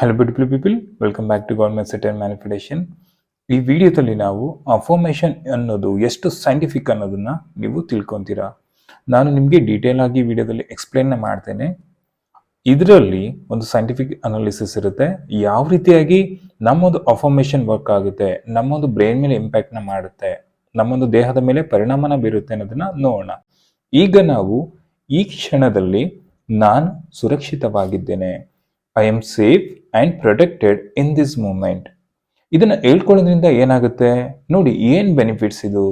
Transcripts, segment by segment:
Hello beautiful people welcome back to government set and manifestation ಈ ವಿಡಿಯೋದಲ್ಲಿ ನಾವು affirmation ಅನ್ನೋದು ಎಷ್ಟು ಸೈಂಟಿಫಿಕ್ ಅನ್ನೋದನ್ನ ನೀವು ತಿಳ್ಕೊತೀರಾ? ನಾನು ನಿಮಗೆ ಡೀಟೇಲ್ ಆಗಿ ವಿಡಿಯೋದಲ್ಲಿ ಎಕ್ಸ್ಪ್ಲೇನ್ ಮಾಡ್ತೇನೆ. ಇದರಲ್ಲಿ ಒಂದು ಸೈಂಟಿಫಿಕ್ ಅನಾಲಿಸಿಸ್ ಇರುತ್ತೆ. ಯಾವ ರೀತಿಯಾಗಿ ನಮ್ಮೊಂದು ಅಫಾರ್ಮೇಷನ್ ವರ್ಕ್ ಆಗುತ್ತೆ, ನಮ್ಮೊಂದು ಬ್ರೈನ್ ಮೇಲೆ ಇಂಪ್ಯಾಕ್ಟ್ನ ಮಾಡುತ್ತೆ, ನಮ್ಮೊಂದು ದೇಹದ ಮೇಲೆ ಪರಿಣಾಮನ ಬೀರುತ್ತೆ ಅನ್ನೋದನ್ನ ನೋಡೋಣ. ಈಗ ನಾವು ಈ ಕ್ಷಣದಲ್ಲಿ ನಾನು ಸುರಕ್ಷಿತವಾಗಿದ್ದೇನೆ. I am safe and protected in this moment ಇದನ್ನು ಹೇಳ್ಕೊಳ್ಳೋದ್ರಿಂದ ಏನಾಗುತ್ತೆ? ನೋಡಿ, ಏನು ಬೆನಿಫಿಟ್ಸ್ ಇದು?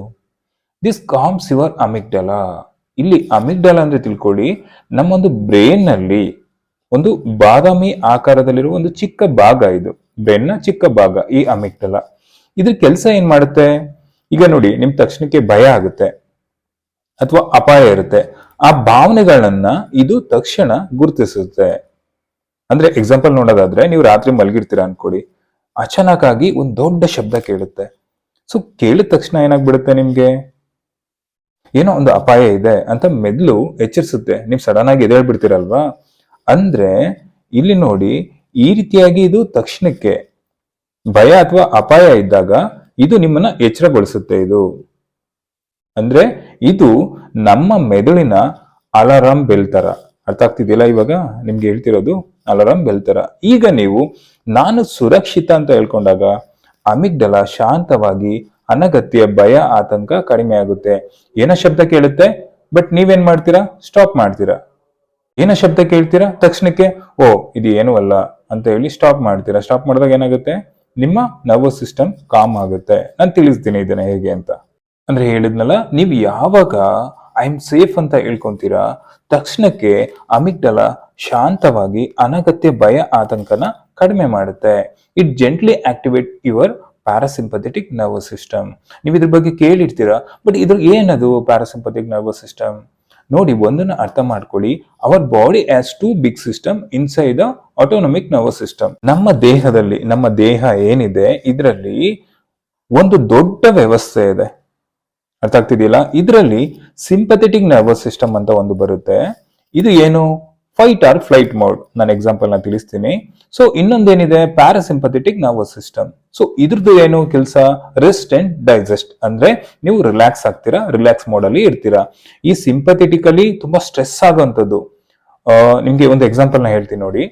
ದಿಸ್ ಕಾಮ್ಸ್ ಯುವರ್ ಅಮಿಗ್ಡಲ ಇಲ್ಲಿ ಅಮಿಗ್ಡಲ ಅಂದರೆ ತಿಳ್ಕೊಳ್ಳಿ, ನಮ್ಮೊಂದು ಬ್ರೈನ್ನಲ್ಲಿ ಒಂದು ಬಾದಾಮಿ ಆಕಾರದಲ್ಲಿರುವ ಒಂದು ಚಿಕ್ಕ ಭಾಗ ಇದು. ಬ್ರೈನ್ನ ಚಿಕ್ಕ ಭಾಗ ಈ ಅಮಿಗ್ಡಲ ಇದ್ರ ಕೆಲಸ ಏನು ಮಾಡುತ್ತೆ? ಈಗ ನೋಡಿ ನಿಮ್ಮ ತಕ್ಷಣಕ್ಕೆ ಭಯ ಆಗುತ್ತೆ. ಅಥವಾ ಅಪಾಯ ಇರುತ್ತೆ. ಆ ಭಾವನೆಗಳನ್ನ ಇದು ತಕ್ಷಣ ಗುರುತಿಸುತ್ತೆ. ಅಂದ್ರೆ ಎಕ್ಸಾಂಪಲ್ ನೋಡೋದಾದ್ರೆ ನೀವು ರಾತ್ರಿ ಮಲಗಿರ್ತೀರಾ ಅನ್ಕೊಡಿ ಅಚಾನಕ್ ಆಗಿ ಒಂದು ದೊಡ್ಡ ಶಬ್ದ ಕೇಳುತ್ತೆ. ಸೊ ಕೇಳಿದ ತಕ್ಷಣ ಏನಾಗ್ಬಿಡುತ್ತೆ ನಿಮ್ಗೆ? ಏನೋ ಒಂದು ಅಪಾಯ ಇದೆ ಅಂತ ಮೆದ್ಲು ಎಚ್ಚರಿಸುತ್ತೆ. ನೀವು ಸಡನ್ ಆಗಿ ಎದೇಳ್ಬಿಡ್ತೀರಲ್ವಾ ಅಂದ್ರೆ ಇಲ್ಲಿ ನೋಡಿ ಈ ರೀತಿಯಾಗಿ ಇದು ತಕ್ಷಣಕ್ಕೆ ಭಯ ಅಥವಾ ಅಪಾಯ ಇದ್ದಾಗ ಇದು ನಿಮ್ಮನ್ನ ಎಚ್ಚರಗೊಳಿಸುತ್ತೆ ಇದು. ಅಂದ್ರೆ ಇದು ನಮ್ಮ ಮೆದುಳಿನ ಅಲಾರಾಮ್ ಬೆಲ್ ತರ. ಅರ್ಥ ಆಗ್ತಿದೆಯಲ್ಲ ಇವಾಗ? ನಿಮ್ಗೆ ಹೇಳ್ತಿರೋದು? ಅಲಾರಾಮ್ ಬೆಲ್ ತರ ಈಗ ನೀವು ನಾನು ಸುರಕ್ಷಿತ ಅಂತ ಹೇಳ್ಕೊಂಡಾಗ ಅಮಿಗ್ಡಲ ಶಾಂತವಾಗಿ ಅನಗತ್ಯ ಭಯ ಆತಂಕ ಕಡಿಮೆ ಆಗುತ್ತೆ. ಏನೋ ಶಬ್ದ ಕೇಳುತ್ತೆ? ಬಟ್ ನೀವೇನ್ ಮಾಡ್ತೀರಾ? ಸ್ಟಾಪ್ ಮಾಡ್ತೀರಾ? ಏನೋ ಶಬ್ದ ಕೇಳ್ತೀರಾ? ತಕ್ಷಣಕ್ಕೆ, ಓ, ಇದು ಏನು ಅಲ್ಲ ಅಂತ ಹೇಳಿ ಸ್ಟಾಪ್ ಮಾಡ್ತೀರಾ? ಸ್ಟಾಪ್ ಮಾಡಿದಾಗ ಏನಾಗುತ್ತೆ? ನಿಮ್ಮ ನರ್ವಸ್ ಸಿಸ್ಟಮ್ ಕಾಮ್ ಆಗುತ್ತೆ. ನಾನು ತಿಳಿಸ್ತೀನಿ ಇದನ್ನ ಹೇಗೆ ಅಂತ. ಅಂದ್ರೆ ಹೇಳಿದ್ನಲ್ಲ, ನೀವು ಯಾವಾಗ ಐ ಆಮ್ ಸೇಫ್ ಅಂತ ಹೇಳ್ಕೊಂತೀರಾ? ತಕ್ಷಣಕ್ಕೆ ಅಮಿಗ್ಡಲ ಶಾಂತವಾಗಿ ಅನಗತ್ಯ ಭಯ ಆತಂಕನ ಕಡಿಮೆ ಮಾಡುತ್ತೆ. It gently activate your parasympathetic nervous system ನೀವು ಇದ್ರ ಬಗ್ಗೆ ಕೇಳಿರ್ತೀರಾ? ಬಟ್ ಇದ್ರ ಏನದು ಪ್ಯಾರಾಸಿಂಪಥೆಟಿಕ್ ನರ್ವಸ್ ಸಿಸ್ಟಮ್ ನೋಡಿ, ಒಂದನ್ನು ಅರ್ಥ ಮಾಡ್ಕೊಳ್ಳಿ. Our body has two big system inside the autonomic nervous system ನಮ್ಮ ದೇಹದಲ್ಲಿ, ನಮ್ಮ ದೇಹ ಏನಿದೆ, ಇದರಲ್ಲಿ ಒಂದು ದೊಡ್ಡ ವ್ಯವಸ್ಥೆ ಇದೆ. ಅರ್ಥ ಆಗ್ತಿದೆಯಲ್ಲ? ಇದರಲ್ಲಿ ಸಿಂಪಥೆಟಿಕ್ ನರ್ವಸ್ ಸಿಸ್ಟಮ್ ಅಂತ ಒಂದು ಬರುತ್ತೆ. ಇದು ಏನು? ಫೈಟ್ ಆರ್ ಫ್ಲೈಟ್ ಮೋಡ್ ನಾನು ಎಕ್ಸಾಂಪಲ್ನ ತಿಳಿಸ್ತೀನಿ. ಸೊ ಇನ್ನೊಂದೇನಿದೆ? ಪ್ಯಾರಾಸಿಂಪಥೆಟಿಕ್ ನರ್ವಸ್ ಸಿಸ್ಟಮ್ ಸೊ ಇದ್ರದ್ದು ಏನು ಕೆಲಸ? ರೆಸ್ಟ್ ಅಂಡ್ ಡೈಜೆಸ್ಟ್ ಅಂದ್ರೆ ನೀವು ರಿಲ್ಯಾಕ್ಸ್ ಆಗ್ತೀರಾ? ರಿಲ್ಯಾಕ್ಸ್ ಮೋಡ್ ಅಲ್ಲಿ ಇರ್ತೀರಾ. ಈ ಸಿಂಪಥೆಟಿಕಲಿ ತುಂಬಾ ಸ್ಟ್ರೆಸ್ ಆಗುವಂಥದ್ದು. ನಿಮ್ಗೆ ಒಂದು ಎಕ್ಸಾಂಪಲ್ನ ಹೇಳ್ತೀನಿ ನೋಡಿ.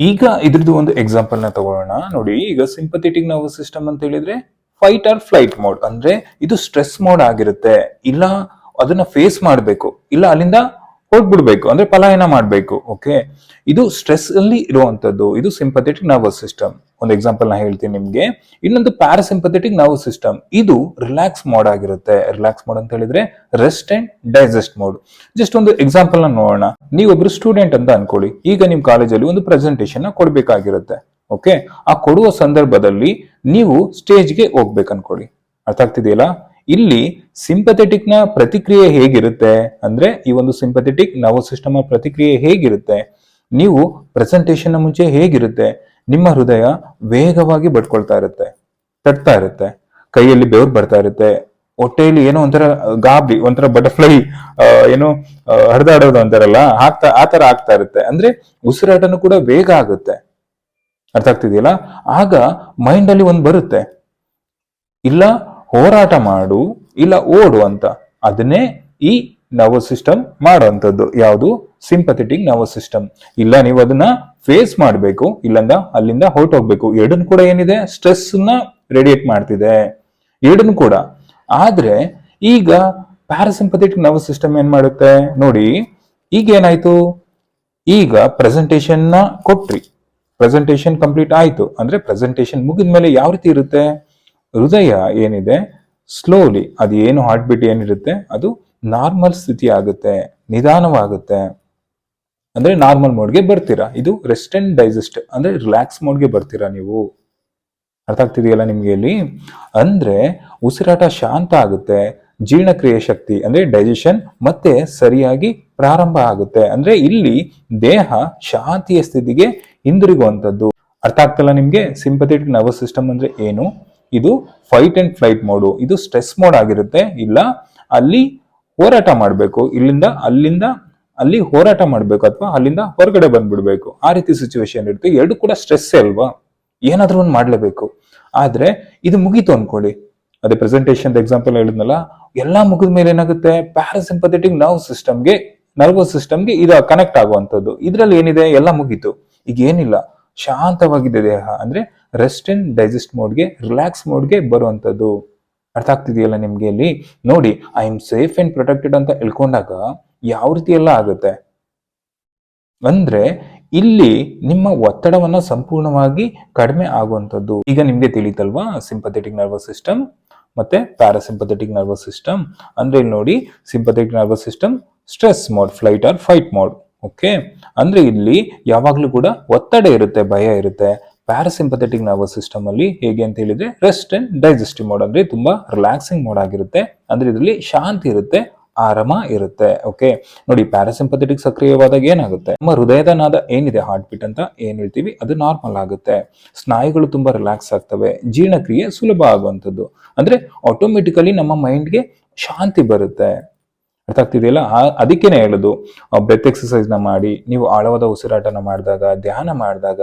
ಈಗ ಇದ್ರದ್ದು ಒಂದು ಎಕ್ಸಾಂಪಲ್ನ ತಗೊಳ್ಳೋಣ. ನೋಡಿ, ಈಗ ಸಿಂಪಥೆಟಿಕ್ ನರ್ವಸ್ ಸಿಸ್ಟಮ್ ಅಂತ ಹೇಳಿದ್ರೆ ಫೈಟ್ ಆರ್ ಫ್ಲೈಟ್ ಮೋಡ್ ಅಂದ್ರೆ ಇದು ಸ್ಟ್ರೆಸ್ ಮೋಡ್ ಆಗಿರುತ್ತೆ. ಇಲ್ಲ ಅದನ್ನ ಫೇಸ್ ಮಾಡಬೇಕು. ಇಲ್ಲ ಅಲ್ಲಿಂದ ಹೋಗ್ಬಿಡ್ಬೇಕು. ಅಂದ್ರೆ ಪಲಾಯನ ಮಾಡಬೇಕು. ಓಕೆ ಇದು ಸ್ಟ್ರೆಸ್ ಅಲ್ಲಿ ಇರುವಂತದ್ದು. ಇದು ಸಿಂಪಥೆಟಿಕ್ ನರ್ವಸ್ ಸಿಸ್ಟಮ್ ಒಂದು ಎಕ್ಸಾಂಪಲ್ ನಾ ಹೇಳ್ತೀನಿ ನಿಮ್ಗೆ. ಇನ್ನೊಂದು ಪ್ಯಾರಾಸಿಂಪಥೆಟಿಕ್ ನರ್ವಸ್ ಸಿಸ್ಟಮ್ ಇದು ರಿಲ್ಯಾಕ್ಸ್ ಮೋಡ್ ಆಗಿರುತ್ತೆ. ರಿಲ್ಯಾಕ್ಸ್ ಮೋಡ್ ಅಂತ ಹೇಳಿದ್ರೆ rest and digest mode just ಒಂದು ಎಕ್ಸಾಂಪಲ್ನ ನೋಡೋಣ. ನೀವೊಬ್ರು ಸ್ಟೂಡೆಂಟ್ ಅಂತ ಅನ್ಕೊಳ್ಳಿ. ಈಗ ನಿಮ್ ಕಾಲೇಜಲ್ಲಿ ಒಂದು ಕೊಡಬೇಕಾಗಿರುತ್ತೆ ಕೊಡ್ಬೇಕಾಗಿರುತ್ತೆ. ಓಕೆ ಆ ಕೊಡುವ ಸಂದರ್ಭದಲ್ಲಿ ನೀವು ಸ್ಟೇಜ್ಗೆ ಹೋಗ್ಬೇಕು ಅನ್ಕೊಳ್ಳಿ. ಅರ್ಥ ಆಗ್ತಿದೆಯಲ್ಲ? ಇಲ್ಲಿ ಸಿಂಪಥೆಟಿಕ್ನ ಪ್ರತಿಕ್ರಿಯೆ ಹೇಗಿರುತ್ತೆ? ಅಂದ್ರೆ ಈ ಒಂದು ಸಿಂಪಥೆಟಿಕ್ ನರ್ವಸ್ ಸಿಸ್ಟಮ್ ಪ್ರತಿಕ್ರಿಯೆ ಹೇಗಿರುತ್ತೆ? ನೀವು ಪ್ರೆಸೆಂಟೇಶನ್ನ ಮುಂಚೆ ಹೇಗಿರುತ್ತೆ? ನಿಮ್ಮ ಹೃದಯ ವೇಗವಾಗಿ ಬಡ್ಕೊಳ್ತಾ ಇರುತ್ತೆ, ತಟ್ತಾ ಇರುತ್ತೆ, ಕೈಯಲ್ಲಿ ಬೆವರು ಬರ್ತಾ ಇರುತ್ತೆ, ಹೊಟ್ಟೆಯಲ್ಲಿ ಏನೋ ಒಂಥರ ಗಾಬರಿ, ಒಂಥರ ಬಟರ್ಫ್ಲೈ ಏನೋ ಹರಿದಾಡೋದು ಅಂತಾರಲ್ಲ ಆಗ್ತಾ ಆ ತರ ಆಗ್ತಾ ಇರುತ್ತೆ. ಅಂದ್ರೆ ಉಸಿರಾಟನೂ ಕೂಡ ವೇಗ ಆಗುತ್ತೆ. ಅರ್ಥ ಆಗ್ತಿದೆಯಲ್ಲ? ಆಗ ಮೈಂಡ್ ಅಲ್ಲಿ ಒಂದು ಬರುತ್ತೆ. ಇಲ್ಲ ಹೋರಾಟ ಮಾಡು, ಇಲ್ಲ ಓಡು ಅಂತ. ಅದನ್ನೇ ಈ ನರ್ವಸ್ ಸಿಸ್ಟಮ್ ಮಾಡುವಂಥದ್ದು. ಯಾವುದು? ಸಿಂಪಥೆಟಿಕ್ ನರ್ವಸ್ ಸಿಸ್ಟಮ್ ಇಲ್ಲ ನೀವು ಅದನ್ನ ಫೇಸ್ ಮಾಡಬೇಕು, ಇಲ್ಲಂದ ಅಲ್ಲಿಂದ ಹೊರಟೋಗ್ಬೇಕು. ಎರಡನ್ನು ಕೂಡ ಏನಿದೆ? ಸ್ಟ್ರೆಸ್ನ ರೇಡಿಯೇಟ್ ಮಾಡ್ತಿದೆ. ಎರಡನ್ನು ಕೂಡ. ಆದ್ರೆ ಈಗ ಪ್ಯಾರಾಸಿಂಪಥೆಟಿಕ್ ನರ್ವಸ್ ಸಿಸ್ಟಮ್ ಏನ್ ಮಾಡುತ್ತೆ? ನೋಡಿ, ಈಗ ಏನಾಯ್ತು? ಈಗ ಪ್ರೆಸೆಂಟೇಶನ್ನ ಕೊಟ್ರಿ. ಪ್ರೆಸೆಂಟೇಶನ್ ಕಂಪ್ಲೀಟ್ ಆಯ್ತು. ಅಂದ್ರೆ ಪ್ರೆಸೆಂಟೇಶನ್ ಮುಗಿದ ಮೇಲೆ ಯಾವ ರೀತಿ ಇರುತ್ತೆ? ಹೃದಯ ಏನಿದೆ? ಸ್ಲೋಲಿ ಅದು ಏನು ಹಾರ್ಟ್ ಬೀಟ್ ಏನಿರುತ್ತೆ? ಅದು ನಾರ್ಮಲ್ ಸ್ಥಿತಿ ಆಗುತ್ತೆ, ನಿಧಾನವಾಗುತ್ತೆ. ಅಂದ್ರೆ ನಾರ್ಮಲ್ ಮೋಡ್ಗೆ ಬರ್ತೀರಾ? ಇದು ರೆಸ್ಟ್ ಅಂಡ್ ಡೈಜೆಸ್ಟ್ ಅಂದ್ರೆ ರಿಲ್ಯಾಕ್ಸ್ ಮೋಡ್ಗೆ ಬರ್ತೀರಾ ನೀವು? ಅರ್ಥ ಆಗ್ತಿದೆಯಲ್ಲ ನಿಮ್ಗೆ ಇಲ್ಲಿ? ಅಂದ್ರೆ ಉಸಿರಾಟ ಶಾಂತ ಆಗುತ್ತೆ, ಜೀರ್ಣಕ್ರಿಯೆ ಶಕ್ತಿ, ಅಂದ್ರೆ ಡೈಜೆಷನ್ ಮತ್ತೆ ಸರಿಯಾಗಿ ಪ್ರಾರಂಭ ಆಗುತ್ತೆ. ಅಂದ್ರೆ ಇಲ್ಲಿ ದೇಹ ಶಾಂತಿಯ ಸ್ಥಿತಿಗೆ ಹಿಂದಿರುಗುವಂಥದ್ದು. ಅರ್ಥ ಆಗ್ತಲ್ಲ ನಿಮಗೆ? ಸಿಂಪಥೆಟಿಕ್ ನರ್ವಸ್ ಸಿಸ್ಟಮ್ ಅಂದ್ರೆ ಏನು? ಇದು ಫೈಟ್ ಅಂಡ್ ಫ್ಲೈಟ್ ಮೋಡು ಇದು ಸ್ಟ್ರೆಸ್ ಮೋಡ್ ಆಗಿರುತ್ತೆ. ಇಲ್ಲ, ಅಲ್ಲಿ ಹೋರಾಟ ಮಾಡಬೇಕು. ಇಲ್ಲಿಂದ ಅಲ್ಲಿಂದ ಅಲ್ಲಿ ಹೋರಾಟ ಮಾಡಬೇಕು ಅಥವಾ ಅಲ್ಲಿಂದ ಹೊರಗಡೆ ಬಂದ್ಬಿಡ್ಬೇಕು. ಆ ರೀತಿ ಸಿಚುವೇಶನ್ ಇರುತ್ತೆ. ಎರಡು ಕೂಡ ಸ್ಟ್ರೆಸ್ ಅಲ್ವಾ? ಏನಾದ್ರೂ ಒಂದು ಮಾಡಲೇಬೇಕು. ಆದ್ರೆ ಇದು ಮುಗೀತು ಅನ್ಕೊಳ್ಳಿ. ಅದೇ ಪ್ರೆಸೆಂಟೇಷನ್ ಎಕ್ಸಾಂಪಲ್ ಹೇಳಿದ್ನಲ್ಲ, ಎಲ್ಲ ಮುಗಿದ ಮೇಲೆ ಏನಾಗುತ್ತೆ? ಪ್ಯಾರಾಸಿಂಪಥೆಟಿಕ್ ನರ್ವ್ ಸಿಸ್ಟಮ್ಗೆ ನರ್ವಸ್ ಸಿಸ್ಟಮ್ಗೆ ಇದು ಕನೆಕ್ಟ್ ಆಗುವಂಥದ್ದು. ಇದರಲ್ಲಿ ಏನಿದೆ? ಎಲ್ಲ ಮುಗೀತು. ಈಗ ಏನಿಲ್ಲ ಶಾಂತವಾಗಿದೆ ದೇಹ. ಅಂದ್ರೆ ರೆಸ್ಟ್ ಅಂಡ್ ಡೈಜೆಸ್ಟ್ ಮೋಡ್ಗೆ ರಿಲ್ಯಾಕ್ಸ್ ಮೋಡ್ಗೆ ಬರುವಂಥದ್ದು ಅರ್ಥ ಆಗ್ತಿದೆಯಲ್ಲ ನಿಮ್ಗೆ ಇಲ್ಲಿ? ನೋಡಿ I am safe and protected ಅಂತ ಹೇಳ್ಕೊಂಡಾಗ ಯಾವ ರೀತಿ ಎಲ್ಲ ಆಗುತ್ತೆ? ಅಂದ್ರೆ ಇಲ್ಲಿ ನಿಮ್ಮ ಒತ್ತಡವನ್ನ ಸಂಪೂರ್ಣವಾಗಿ ಕಡಿಮೆ ಆಗುವಂಥದ್ದು ಈಗ ನಿಮ್ಗೆ ತಿಳಿತಲ್ವಾ? ಸಿಂಪಥೆಟಿಕ್ ನರ್ವಸ್ ಸಿಸ್ಟಮ್ ಮತ್ತೆ ಪ್ಯಾರಾಸಿಂಪಥೆಟಿಕ್ ನರ್ವಸ್ ಸಿಸ್ಟಮ್ ಅಂದ್ರೆ ಇಲ್ಲಿ ನೋಡಿ sympathetic nervous system stress mode flight or fight mode okay ಅಂದ್ರೆ ಇಲ್ಲಿ ಯಾವಾಗ್ಲೂ ಕೂಡ ಒತ್ತಡ ಇರುತ್ತೆ, ಭಯ ಇರುತ್ತೆ. ಪ್ಯಾರಾಸಿಂಪಥೆಟಿಕ್ ನರ್ವಸ್ ಸಿಸ್ಟಮ್ ಅಲ್ಲಿ ಹೇಗೆ ಅಂತ ಹೇಳಿದ್ರೆ ರೆಸ್ಟ್ ಅಂಡ್ ಡೈಜೆಸ್ಟಿವ್ ಮೋಡ್ ಅಂದ್ರೆ ತುಂಬಾ ರಿಲ್ಯಾಕ್ಸಿಂಗ್ ಮೋಡ್ ಆಗಿರುತ್ತೆ. ಅಂದ್ರೆ ಇದರಲ್ಲಿ ಶಾಂತಿ ಇರುತ್ತೆ, ಆರಾಮ ಇರುತ್ತೆ. ಓಕೆ ನೋಡಿ ಪ್ಯಾರಾಸಿಂಪಥೆಟಿಕ್ ಸಕ್ರಿಯವಾದಾಗ ಏನಾಗುತ್ತೆ? ನಮ್ಮ ಹೃದಯದ ನಾದ ಏನಿದೆ ಹಾರ್ಟ್ ಬೀಟ್ ಅಂತ ಏನ್ ಹೇಳ್ತೀವಿ? ಅದು ನಾರ್ಮಲ್ ಆಗುತ್ತೆ. ಸ್ನಾಯುಗಳು ತುಂಬಾ ರಿಲ್ಯಾಕ್ಸ್ ಆಗ್ತವೆ. ಜೀರ್ಣಕ್ರಿಯೆ ಸುಲಭ ಆಗುವಂಥದ್ದು. ಅಂದ್ರೆ ಆಟೋಮೆಟಿಕಲಿ ನಮ್ಮ ಮೈಂಡ್ಗೆ ಶಾಂತಿ ಬರುತ್ತೆ. ಅರ್ಥ ಆಗ್ತಿದೆಯಲ್ಲ ಅದಕ್ಕೇನೆ ಹೇಳೋದು ಬ್ರೆತ್ ಎಕ್ಸಸೈಸ್ನ ಮಾಡಿ, ನೀವು ಆಳವಾದ ಉಸಿರಾಟನ ಮಾಡಿದಾಗ, ಧ್ಯಾನ ಮಾಡಿದಾಗ,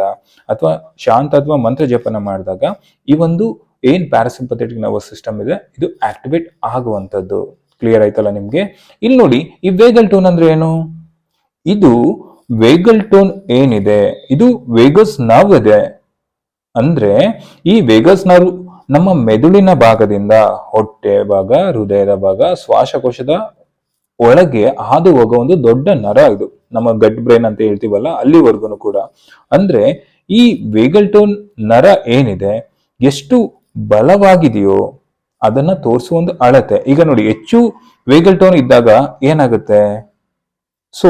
ಅಥವಾ ಶಾಂತ ಅಥವಾ ಮಂತ್ರ ಜಪನ ಮಾಡಿದಾಗ, ಈ ಒಂದು ಏನ್ ಪ್ಯಾರಾಸಿಂಪಥೆಟಿಕ್ ನರ್ವಸ್ ಸಿಸ್ಟಮ್ ಇದೆ, ಇದು ಆಕ್ಟಿವೇಟ್ ಆಗುವಂಥದ್ದು. ಕ್ಲಿಯರ್ ಆಯ್ತಲ್ಲ ನಿಮಗೆ? ಇಲ್ಲಿ ನೋಡಿ, ಈ ವೇಗಲ್ ಟೋನ್ ಅಂದ್ರೆ ಏನು? ಇದು ವೇಗಲ್ ಟೋನ್ ಏನಿದೆ? ಇದು ವೇಗಸ್ ನರ್ವ್ ಇದೆ. ಅಂದ್ರೆ, ಈ ವೇಗಸ್ ನರ್ವ್ ನಮ್ಮ ಮೆದುಳಿನ ಭಾಗದಿಂದ, ಹೊಟ್ಟೆ ಭಾಗ, ಹೃದಯದ ಭಾಗ, ಶ್ವಾಸಕೋಶದ ಒಳಗೆ ಹಾದು ಹೋಗೋ ಒಂದು ದೊಡ್ಡ ನರ ಇದು. ನಮ್ಮ ಗಟ್ ಬ್ರೈನ್ ಅಂತ ಹೇಳ್ತೀವಲ್ಲ ಅಲ್ಲಿವರೆಗೂ ಕೂಡ. ಅಂದ್ರೆ ಈ ವೇಗಲ್ ಟೋನ್ ನರ ಏನಿದೆ, ಎಷ್ಟು ಬಲವಾಗಿದೆಯೋ ಅದನ್ನ ತೋರಿಸುವ ಒಂದು ಅಳತೆ. ಈಗ ನೋಡಿ, ಹೆಚ್ಚು ವೇಗಲ್ ಟೋನ್ ಇದ್ದಾಗ ಏನಾಗುತ್ತೆ? ಸೊ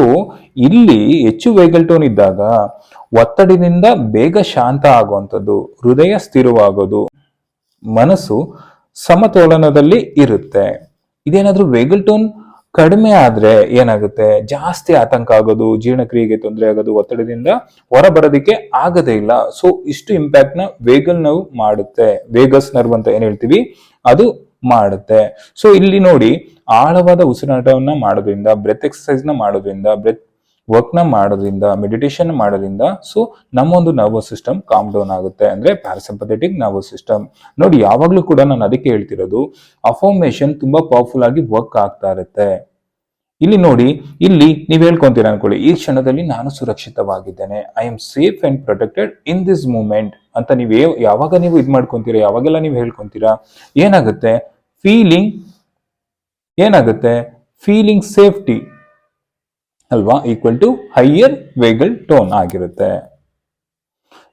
ಇಲ್ಲಿ ಹೆಚ್ಚು ವೇಗಲ್ ಟೋನ್ ಇದ್ದಾಗ ಒತ್ತಡದಿಂದ ಬೇಗ ಶಾಂತ ಆಗುವಂಥದ್ದು, ಹೃದಯ ಸ್ಥಿರವಾಗೋದು, ಮನಸ್ಸು ಸಮತೋಲನದಲ್ಲಿ ಇರುತ್ತೆ. ಇದೇನಾದ್ರೂ ವೇಗಲ್ ಟೋನ್ ಕಡಿಮೆ ಆದ್ರೆ ಏನಾಗುತ್ತೆ? ಜಾಸ್ತಿ ಆತಂಕ ಆಗೋದು, ಜೀರ್ಣಕ್ರಿಯೆಗೆ ತೊಂದರೆ ಆಗೋದು, ಒತ್ತಡದಿಂದ ಹೊರ ಬರೋದಕ್ಕೆ ಆಗದೇ ಇಲ್ಲ. ಸೊ ಇಷ್ಟು ಇಂಪ್ಯಾಕ್ಟ್ನ ವೇಗಲ್ ನಾವು ಮಾಡುತ್ತೆ. ವೇಗಸ್ ನರ್ವ್ ಅಂತ ಏನ್ ಹೇಳ್ತೀವಿ? ಅದು ಮಾಡುತ್ತೆ. ಸೊ ಇಲ್ಲಿ ನೋಡಿ, ಆಳವಾದ ಉಸಿರಾಟವನ್ನ ಮಾಡೋದ್ರಿಂದ ಬ್ರೆತ್ ಎಕ್ಸಸೈಸ್ನ ಮಾಡೋದ್ರಿಂದ ಬ್ರೆತ್ ವರ್ಕ್ನ ಮಾಡೋದ್ರಿಂದ ಮೆಡಿಟೇಷನ್ ಮಾಡೋದ್ರಿಂದ ಸೊ ನಮ್ಮ ಒಂದು ನರ್ವಸ್ ಸಿಸ್ಟಮ್ ಕಾಮ್ ಡೌನ್ ಆಗುತ್ತೆ. ಅಂದ್ರೆ ಪ್ಯಾರಾಸಿಂಪಥೆಟಿಕ್ ನರ್ವಸ್ ಸಿಸ್ಟಮ್ ನೋಡಿ, ಯಾವಾಗ್ಲೂ ಕೂಡ ನಾನು ಅದಕ್ಕೆ ಹೇಳ್ತಿರೋದು ಅಫಾರ್ಮೇಶನ್ ತುಂಬಾ ಪವರ್ಫುಲ್ ಆಗಿ ವರ್ಕ್ ಆಗ್ತಾ ಇರುತ್ತೆ. ಇಲ್ಲಿ ನೋಡಿ, ಇಲ್ಲಿ ನೀವ್ ಹೇಳ್ಕೊಂತೀರ ಅನ್ಕೊಳ್ಳಿ, ಈ ಕ್ಷಣದಲ್ಲಿ ನಾನು ಸುರಕ್ಷಿತವಾಗಿದ್ದೇನೆ. I am safe and protected in this moment ಅಂತ ನೀವು ಯಾವಾಗ ನೀವು ಇದ್ ಮಾಡ್ಕೊಂತೀರಾ, ಯಾವಾಗೆಲ್ಲ ನೀವು ಹೇಳ್ಕೊಂತೀರಾ, ಏನಾಗುತ್ತೆ? ಫೀಲಿಂಗ್ ಏನಾಗುತ್ತೆ? ಫೀಲಿಂಗ್ ಸೇಫ್ಟಿ ಅಲ್ವಾ? Equal to higher vagal tone ಆಗಿರುತ್ತೆ.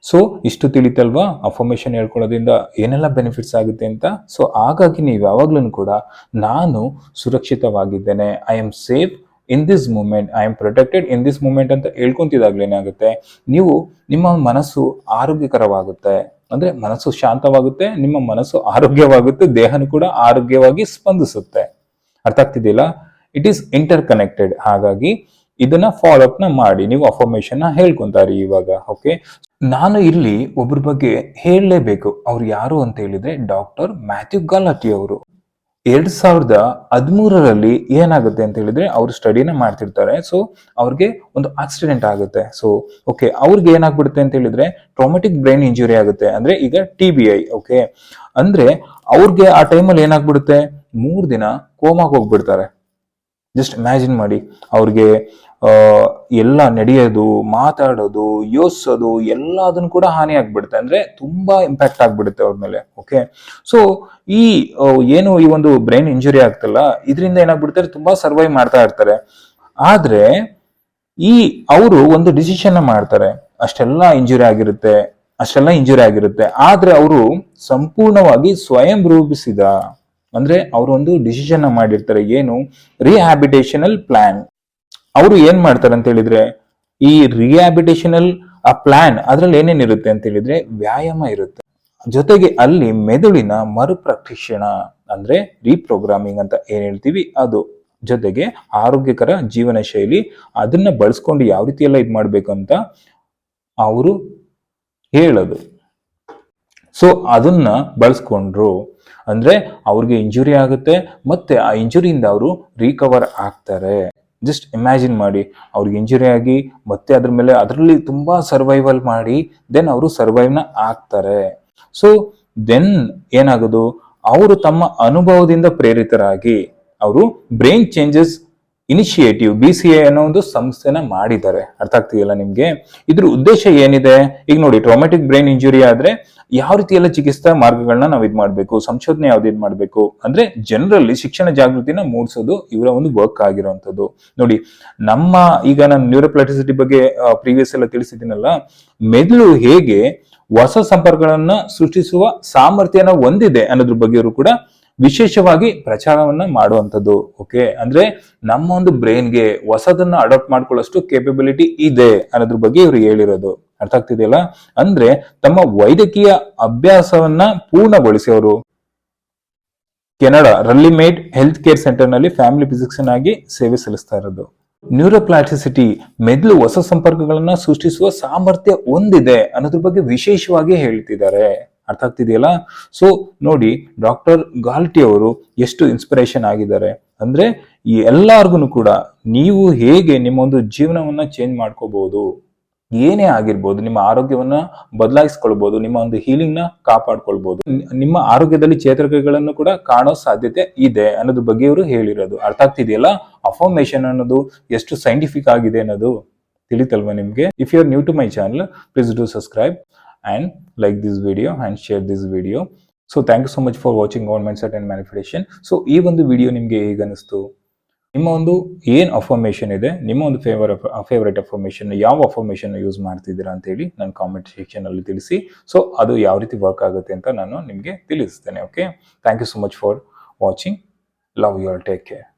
ಸೊ ಇಷ್ಟು ತಿಳಿತಲ್ವಾ? ಅಫಾರ್ಮೇಶನ್ ಹೇಳ್ಕೊಳ್ಳೋದ್ರಿಂದ ಏನೆಲ್ಲ ಬೆನಿಫಿಟ್ಸ್ ಆಗುತ್ತೆ ಅಂತ? ಸೊ ಹಾಗಾಗಿ ನೀವು ಯಾವಾಗ್ಲೂ ಕೂಡ ನಾನು ಸುರಕ್ಷಿತವಾಗಿದ್ದೇನೆ. I am safe in this moment I am protected in this moment ಅಂತ ಹೇಳ್ಕೊಂತಿದಾಗ್ಲೇನಾಗುತ್ತೆ ನೀವು ನಿಮ್ಮ ಮನಸ್ಸು ಆರೋಗ್ಯಕರವಾಗುತ್ತೆ. ಅಂದ್ರೆ ಮನಸ್ಸು ಶಾಂತವಾಗುತ್ತೆ, ನಿಮ್ಮ ಮನಸ್ಸು ಆರೋಗ್ಯವಾಗುತ್ತೆ, ದೇಹನೂ ಕೂಡ ಆರೋಗ್ಯವಾಗಿ ಸ್ಪಂದಿಸುತ್ತೆ. ಅರ್ಥ ಆಗ್ತಿದೆಯಲ್ಲ? ಇಟ್ ಈಸ್ ಇಂಟರ್ ಕನೆಕ್ಟೆಡ್ ಹಾಗಾಗಿ ಇದನ್ನ ಫಾಲೋ ಅಪ್ನ ಮಾಡಿ, ನೀವು ಅಫರ್ಮೇಶನ್ನ ಹೇಳ್ಕೊಂತಾರೆ ಇವಾಗ ಓಕೆ ನಾನು ಇಲ್ಲಿ ಒಬ್ಬರ ಬಗ್ಗೆ ಹೇಳಲೇಬೇಕು. ಅವ್ರು ಯಾರು ಅಂತ ಹೇಳಿದ್ರೆ ಡಾಕ್ಟರ್ ಮ್ಯಾಥ್ಯೂ ಗಾಲಟಿ ಅವರು. ಎರಡ್ ಸಾವಿರದ ಹದಿಮೂರರಲ್ಲಿ ಏನಾಗುತ್ತೆ ಅಂತ ಹೇಳಿದ್ರೆ ಅವರು ಸ್ಟಡಿನ ಮಾಡ್ತಿರ್ತಾರೆ. ಸೊ ಅವ್ರಿಗೆ ಒಂದು ಆಕ್ಸಿಡೆಂಟ್ ಆಗುತ್ತೆ. ಸೊ ಓಕೆ ಅವ್ರಿಗೆ ಏನಾಗ್ಬಿಡುತ್ತೆ ಅಂತ ಹೇಳಿದ್ರೆ ಟ್ರಾಮೆಟಿಕ್ ಬ್ರೈನ್ ಇಂಜುರಿ ಆಗುತ್ತೆ. ಅಂದ್ರೆ ಈಗ ಟಿ ಬಿ ಐ ಓಕೆ ಅಂದ್ರೆ ಅವ್ರಿಗೆ ಆ ಟೈಮಲ್ಲಿ ಏನಾಗ್ಬಿಡುತ್ತೆ? ಮೂರ್ ದಿನ ಕೋಮಾಗ್ ಹೋಗ್ಬಿಡ್ತಾರೆ. ಜಸ್ಟ್ ಇಮ್ಯಾಜಿನ್ ಮಾಡಿ. ಅವ್ರಿಗೆ ಎಲ್ಲ ನಡೆಯೋದು, ಮಾತಾಡೋದು, ಯೋಚಿಸೋದು, ಎಲ್ಲದನ್ನು ಕೂಡ ಹಾನಿ ಆಗ್ಬಿಡುತ್ತೆ. ಅಂದ್ರೆ ತುಂಬಾ ಇಂಪ್ಯಾಕ್ಟ್ ಆಗ್ಬಿಡುತ್ತೆ ಅವ್ರ ಮೇಲೆ ಓಕೆ ಸೊ ಈ ಏನು ಈ ಒಂದು ಬ್ರೈನ್ ಇಂಜುರಿ ಆಗ್ತಲ್ಲ, ಇದರಿಂದ ಏನಾಗ್ಬಿಡ್ತಾರೆ, ತುಂಬಾ ಸರ್ವೈವ್ ಮಾಡ್ತಾ ಇರ್ತಾರೆ. ಆದ್ರೆ, ಈ ಅವರು ಒಂದು ಡಿಸಿಷನ್ ಮಾಡ್ತಾರೆ. ಅಷ್ಟೆಲ್ಲ ಇಂಜುರಿ ಆಗಿರುತ್ತೆ, ಅಷ್ಟೆಲ್ಲ ಇಂಜುರಿ ಆಗಿರುತ್ತೆ. ಆದ್ರೆ ಅವರು ಸಂಪೂರ್ಣವಾಗಿ ಸ್ವಯಂ ರೂಪಿಸಿದ, ಅಂದ್ರೆ ಅವರು ಒಂದು ಡಿಸಿಷನ್ ಮಾಡಿರ್ತಾರೆ. ಏನು? ರಿಹ್ಯಾಬಿಟೇಷನಲ್ ಪ್ಲಾನ್ ಅವರು ಏನ್ ಮಾಡ್ತಾರೆ ಅಂತ ಹೇಳಿದ್ರೆ, ಈ ರಿಹ್ಯಾಬಿಟೇಷನಲ್ ಆ ಪ್ಲಾನ್ ಅದ್ರಲ್ಲಿ ಏನೇನಿರುತ್ತೆ ಅಂತ ಹೇಳಿದ್ರೆ, ವ್ಯಾಯಾಮ ಇರುತ್ತೆ. ಜೊತೆಗೆ ಅಲ್ಲಿ ಮೆದುಳಿನ ಮರುಪ್ರಶಿಕ್ಷಣ ಅಂದ್ರೆ ರೀಪ್ರೋಗ್ರಾಮಿಂಗ್ ಅಂತ ಏನ್ ಹೇಳ್ತೀವಿ, ಅದು ಜೊತೆಗೆ ಆರೋಗ್ಯಕರ ಜೀವನ ಶೈಲಿ, ಅದನ್ನ ಬಳಸ್ಕೊಂಡು ಯಾವ ರೀತಿ ಎಲ್ಲ ಇದು ಮಾಡ್ಬೇಕು ಅಂತ ಅವರು ಹೇಳೋದು. ಸೊ ಅದನ್ನ ಬಳಸ್ಕೊಂಡ್ರು, ಅಂದ್ರೆ ಅವ್ರಿಗೆ ಇಂಜುರಿ ಆಗುತ್ತೆ, ಮತ್ತೆ ಆ ಇಂಜುರಿಯಿಂದ ಅವರು ರೀಕವರ್ ಆಗ್ತಾರೆ. ಜಸ್ಟ್ ಇಮ್ಯಾಜಿನ್ ಮಾಡಿ, ಅವ್ರಿಗೆ ಇಂಜುರಿ ಆಗಿ ಮತ್ತೆ ಅದ್ರ ಮೇಲೆ ಅದರಲ್ಲಿ ತುಂಬಾ ಸರ್ವೈವಲ್ ಮಾಡಿ ದೆನ್ ಅವರು ಸರ್ವೈವ್ನ ಆಗ್ತಾರೆ. ಸೊ ದೆನ್ ಏನಾಗೋದು? ಅವರು ತಮ್ಮ ಅನುಭವದಿಂದ ಪ್ರೇರಿತರಾಗಿ, ಅವರು brain changes initiative B C A ಅನ್ನೋ ಒಂದು ಸಂಸ್ಥೆನ ಮಾಡಿದ್ದಾರೆ. ಅರ್ಥ ಆಗ್ತಿದೆಯಲ್ಲ ನಿಮ್ಗೆ? ಇದ್ರ ಉದ್ದೇಶ ಏನಿದೆ? ಈಗ ನೋಡಿ ಟ್ರಾಮೆಟಿಕ್ ಬ್ರೈನ್ ಇಂಜುರಿ ಆದ್ರೆ ಯಾವ ರೀತಿ ಎಲ್ಲ ಚಿಕಿತ್ಸಾ ಮಾರ್ಗಗಳನ್ನ ನಾವು ಇದ್ ಮಾಡ್ಬೇಕು? ಸಂಶೋಧನೆ ಯಾವ್ದು ಇದ್ ಮಾಡ್ಬೇಕು? ಅಂದ್ರೆ ಜನರಲ್ಲಿ ಶಿಕ್ಷಣ ಜಾಗೃತಿನ ಮೂಡಿಸೋದು ಇವರ ಒಂದು ವರ್ಕ್ ಆಗಿರುವಂತದ್ದು ನೋಡಿ, ನಮ್ಮ ಈಗ ನಾನು ನ್ಯೂರೋಪ್ಲಾಟಿಸಿಟಿ ಬಗ್ಗೆ ಪ್ರೀವಿಯಸ್ ಎಲ್ಲ ತಿಳಿಸಿದ್ದೀನಲ್ಲ, ಮೆದುಳು ಹೇಗೆ ಹೊಸ ಸಂಪರ್ಕಗಳನ್ನ ಸೃಷ್ಟಿಸುವ ಸಾಮರ್ಥ್ಯನ ಹೊಂದಿದೆ ಅನ್ನೋದ್ರ ಬಗ್ಗೆ ಕೂಡ ವಿಶೇಷವಾಗಿ ಪ್ರಚಾರವನ್ನ ಮಾಡುವಂಥದ್ದು ಓಕೆ ಅಂದ್ರೆ ನಮ್ಮ ಒಂದು ಬ್ರೈನ್ಗೆ ಹೊಸದನ್ನ ಅಡಾಪ್ಟ್ ಮಾಡ್ಕೊಳ್ಳೋಷ್ಟು ಕೇಪಬಿಲಿಟಿ ಇದೆ ಅನ್ನೋದ್ರ ಬಗ್ಗೆ ಇವರು ಹೇಳಿರೋದು. ಅರ್ಥ ಆಗ್ತಿದೆಯಲ್ಲ ಅಂದ್ರೆ ತಮ್ಮ ವೈದ್ಯಕೀಯ ಅಭ್ಯಾಸವನ್ನ ಪೂರ್ಣಗೊಳಿಸಿ ಅವರು ಕೆನಡಾ ರಲ್ಲಿಮೇಡ್ ಹೆಲ್ತ್ ಕೇರ್ ಸೆಂಟರ್ನಲ್ಲಿ ಫ್ಯಾಮಿಲಿ ಫಿಸಿಕ್ಸನ್ ಆಗಿ ಸೇವೆ ಸಲ್ಲಿಸ್ತಾ ಇರೋದು. ನ್ಯೂರೋಪ್ಲಾಟಿಸಿಟಿ ಮೆದುಳು ಹೊಸ ಸಂಪರ್ಕಗಳನ್ನ ಸೃಷ್ಟಿಸುವ ಸಾಮರ್ಥ್ಯ ಹೊಂದಿದೆ ಅನ್ನೋದ್ರ ಬಗ್ಗೆ ವಿಶೇಷವಾಗಿ ಹೇಳ್ತಿದ್ದಾರೆ. ಅರ್ಥ ಆಗ್ತಿದೆಯಲ್ಲ? ಸೊ ನೋಡಿ ಡಾಕ್ಟರ್ ಗಾಲ್ಟಿ ಅವರು ಎಷ್ಟು ಇನ್ಸ್ಪಿರೇಷನ್ ಆಗಿದ್ದಾರೆ. ಅಂದ್ರೆ, ಈ ಎಲ್ಲಾರ್ಗು ಕೂಡ ನೀವು ಹೇಗೆ ನಿಮ್ಮ ಒಂದು ಜೀವನವನ್ನ ಚೇಂಜ್ ಮಾಡ್ಕೋಬಹುದು ಏನೇ ಆಗಿರ್ಬೋದು, ನಿಮ್ಮ ಆರೋಗ್ಯವನ್ನ ಬದಲಾಯಿಸ್ಕೊಳ್ಬಹುದು ನಿಮ್ಮ ಒಂದು ಹೀಲಿಂಗ್ನ ಕಾಪಾಡ್ಕೊಳ್ಬಹುದು ನಿಮ್ಮ ಆರೋಗ್ಯದಲ್ಲಿ ಚೇತರಿಕೆಗಳನ್ನು ಕೂಡ ಕಾಣೋ ಸಾಧ್ಯತೆ ಇದೆ ಅನ್ನೋದ್ರ ಬಗ್ಗೆ ಇವರು ಹೇಳಿರೋದು. ಅರ್ಥ ಆಗ್ತಿದೆಯಲ್ಲ? ಅಫಾರ್ಮೇಶನ್ ಅನ್ನೋದು ಎಷ್ಟು ಸೈಂಟಿಫಿಕ್ ಆಗಿದೆ ಅನ್ನೋದು. ತಿಳಿತಲ್ವಾ ನಿಮ್ಗೆ? If you are new to my channel please do subscribe and like this video and share this video so thank you so much for watching government set and manifestation so ಈ ಒಂದು video ನಿಮಗೆ ಹೇಗೆ ಅನಿಸ್ತು ನಿಮ್ಮ ಒಂದು ಏನು affirmation ಇದೆ? ನಿಮ್ಮ ಒಂದು ಫೇವರ್ ಫೇವ್ರೇಟ್ ಅಫರ್ಮೇಷನ್ ಯಾವ ಅಫರ್ಮೇಷನ್ ಯೂಸ್ ಮಾಡ್ತಿದ್ದೀರಾ ಅಂತೇಳಿ ನನ್ನ ಕಾಮೆಂಟ್ ಸೆಕ್ಷನ್ ಅಲ್ಲಿ ತಿಳಿಸಿ. ಸೊ ಅದು ಯಾವ ರೀತಿ ವರ್ಕ್ ಆಗುತ್ತೆ ಅಂತ ನಾನು ನಿಮಗೆ ತಿಳಿಸ್ತೇನೆ okay thank you so much for watching love your take care